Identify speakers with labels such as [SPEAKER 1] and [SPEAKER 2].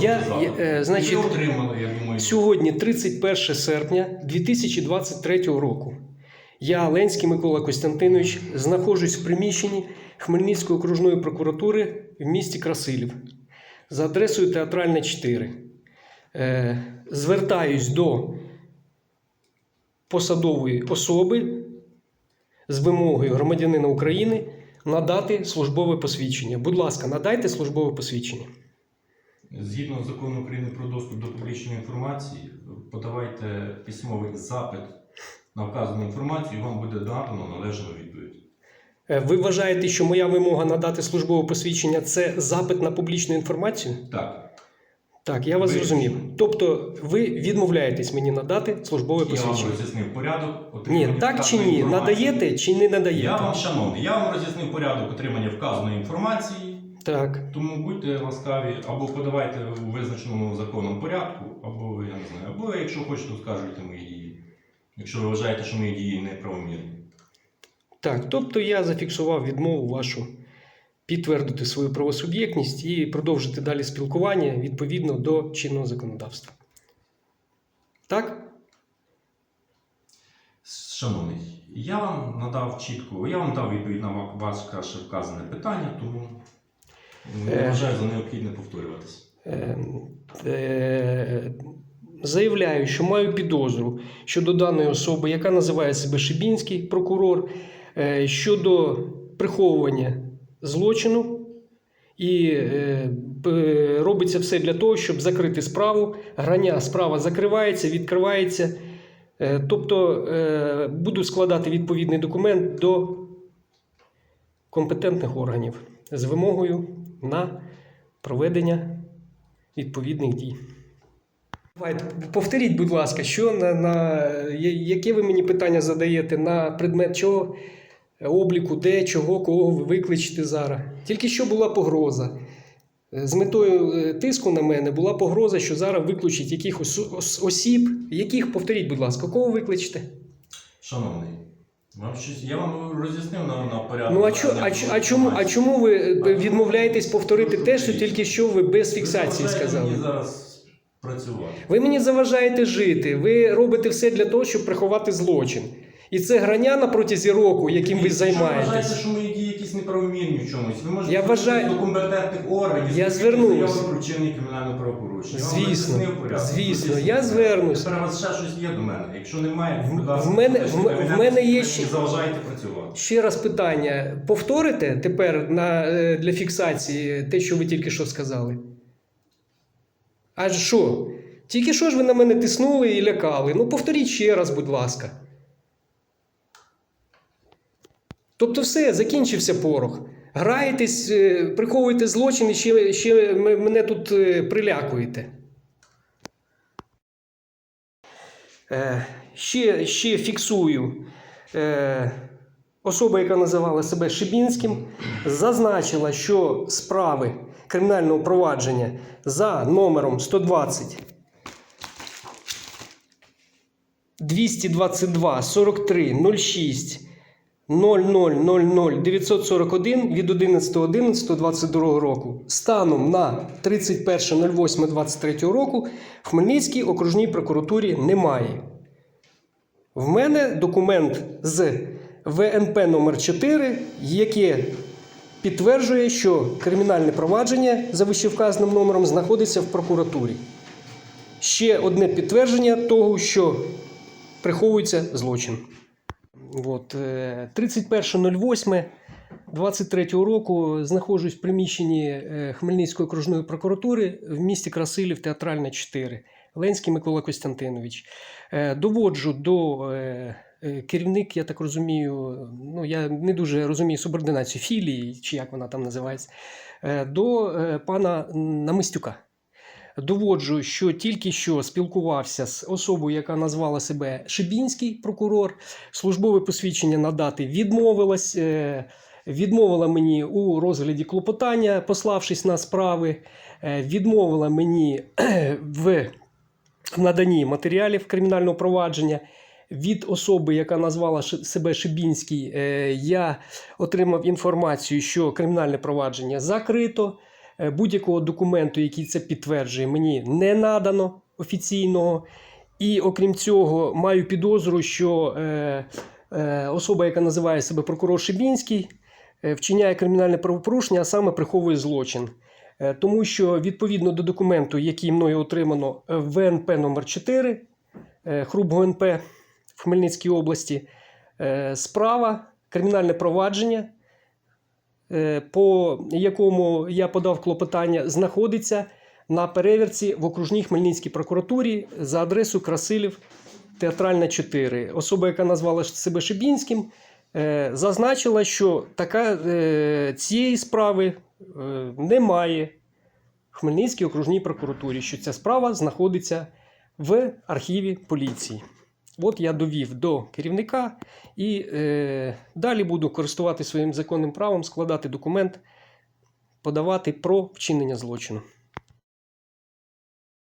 [SPEAKER 1] Я, я, е, значить,
[SPEAKER 2] отримали, я думаю.
[SPEAKER 1] Сьогодні 31 серпня 2023 року. Я, Ленський Микола Костянтинович, знаходжусь в приміщенні Хмельницької окружної прокуратури в місті Красилів за адресою Театральна 4. Е, звертаюсь до посадової особи з вимогою громадянина України надати службове посвідчення. Будь ласка, надайте службове посвідчення.
[SPEAKER 2] Згідно з закону України про доступ до публічної інформації, подавайте письмовий запит на вказану інформацію, і вам буде надано належну відповідь.
[SPEAKER 1] Е, Ви вважаєте, що моя вимога надати службове посвідчення це запит на публічну інформацію?
[SPEAKER 2] Так,
[SPEAKER 1] Так, я вас
[SPEAKER 2] Ви-
[SPEAKER 1] зрозумів. Тобто ви відмовляєтесь мені надати службове
[SPEAKER 2] я вам роз'яснив порядок
[SPEAKER 1] Ні, так чи ні? Надаєте чи не надаєте?
[SPEAKER 2] Я вам, шановний, я вам роз'яснив порядок отримання вказаної інформації,
[SPEAKER 1] Так.
[SPEAKER 2] тому будьте ласкаві, або подавайте у визначеному законом порядку, або я не знаю, або якщо хочете, оскаржуйте мої дії. Якщо ви вважаєте, що мої дії неправомірні.
[SPEAKER 1] Так, тобто я зафіксував відмову вашу підтвердити свою правосуб'єктність і продовжити далі спілкування відповідно до чинного законодавства. Так?
[SPEAKER 2] Шановний, я вам надав чітко, я вам дав відповідь на ва- ваше вказане питання, тому не
[SPEAKER 1] Е.
[SPEAKER 2] вважаю за необхідне повторюватися.
[SPEAKER 1] Е, е, Заявляю, що маю підозру щодо даної особи, яка називає себе Шибінський прокурор, е, щодо приховування злочину, і робиться все для того, щоб закрити справу. Грання справа закривається, відкривається. Тобто буду складати відповідний документ до компетентних органів з вимогою на проведення відповідних дій. Давайте, повторіть, будь ласка, що на, на яке ви мені питання задаєте на предмет чого обліку, де, чого, кого ви викличете зараз? Тільки що була погроза. З метою е, тиску на мене була погроза, що зараз виключать якихось осіб. Яких, повторіть, будь ласка, кого викличете?
[SPEAKER 2] Шановний, вам щось, я вам роз'яснив на, на порядок.
[SPEAKER 1] Ну а, чо, а, чо- а, чому, а чому ви е, відмовляєтесь повторити те, що тільки що ви без фіксації сказали?
[SPEAKER 2] Мені зараз працювати.
[SPEAKER 1] Ви мені заважаєте жити. Ви робите все для того, щоб приховати злочин. І це грання на протязі року, яким ви
[SPEAKER 2] Якщо ви вважаєте, що мої дії якісь неправомірні в чомусь, ви можете
[SPEAKER 1] Я вважаю-
[SPEAKER 2] до компетентних органів.
[SPEAKER 1] Я звернусь.
[SPEAKER 2] про вчинення кримінального правопорушення.
[SPEAKER 1] Звісно, звісно,
[SPEAKER 2] Роз'яснив.
[SPEAKER 1] я звернусь.
[SPEAKER 2] Тепер у вас ще щось є до мене. Якщо немає,
[SPEAKER 1] В-
[SPEAKER 2] будь ласка,
[SPEAKER 1] в мене- в- в мене є ще-
[SPEAKER 2] заважаєте працювати.
[SPEAKER 1] Ще раз питання: повторите тепер на, е, для фіксації те, що ви тільки що сказали? А що? Тільки що ж ви на мене тиснули і лякали? Ну повторіть ще раз, будь ласка. Тобто все, закінчився порох. Граєтесь, е, приховуєте злочин і ще, ще мене тут е, прилякуєте. Е, ще, ще фіксую. Е, особа, яка називала себе Шибінським, зазначила, що справи кримінального провадження за номером 120 222 43 06 0000 941 від 11.11.22 року станом на 31.08.23 року в Хмельницькій окружній прокуратурі немає. В мене документ з ВНП номер 4 яке підтверджує, що кримінальне провадження за вищевказаним номером знаходиться в прокуратурі. Ще одне підтвердження того, що приховується злочин. От, е, 31.08.23 року знаходжусь в приміщенні е, Хмельницької окружної прокуратури в місті Красилів, Театральна 4. Ленський Микола Костянтинович. Е, Доводжу до е, керівник, я так розумію, ну я не дуже розумію субординацію філії, чи як вона там називається, до пана Намистюка. Доводжу, що тільки що спілкувався з особою, яка назвала себе Шибінський прокурор. Службове посвідчення надати відмовилась, е, відмовила мені у розгляді клопотання, пославшись на справи, е, відмовила мені в наданні матеріалів кримінального провадження. Від особи, яка назвала себе Шибінський, е, я отримав інформацію, що кримінальне провадження закрито. Е, Будь-якого документу, який це підтверджує, мені не надано офіційного. І окрім цього, маю підозру, що е, е, особа, яка називає себе прокурор Шибінський, е, вчиняє кримінальне правопорушення, а саме приховує злочин. Е, Тому що відповідно до документу, який мною отримано е, ВНП номер 4 е, Хруб ГНП в Хмельницькій області, е, справа, кримінальне провадження, по якому я подав клопотання, знаходиться на перевірці в окружній Хмельницькій прокуратурі за адресою Красилів Театральна 4. Особа, яка назвала себе Шибінським, е, зазначила, що така, е, цієї справи е, немає в Хмельницькій окружній прокуратурі, що ця справа знаходиться в архіві поліції. От я довів до керівника і е, далі буду користуватися своїм законним правом, складати документ, подавати про вчинення злочину.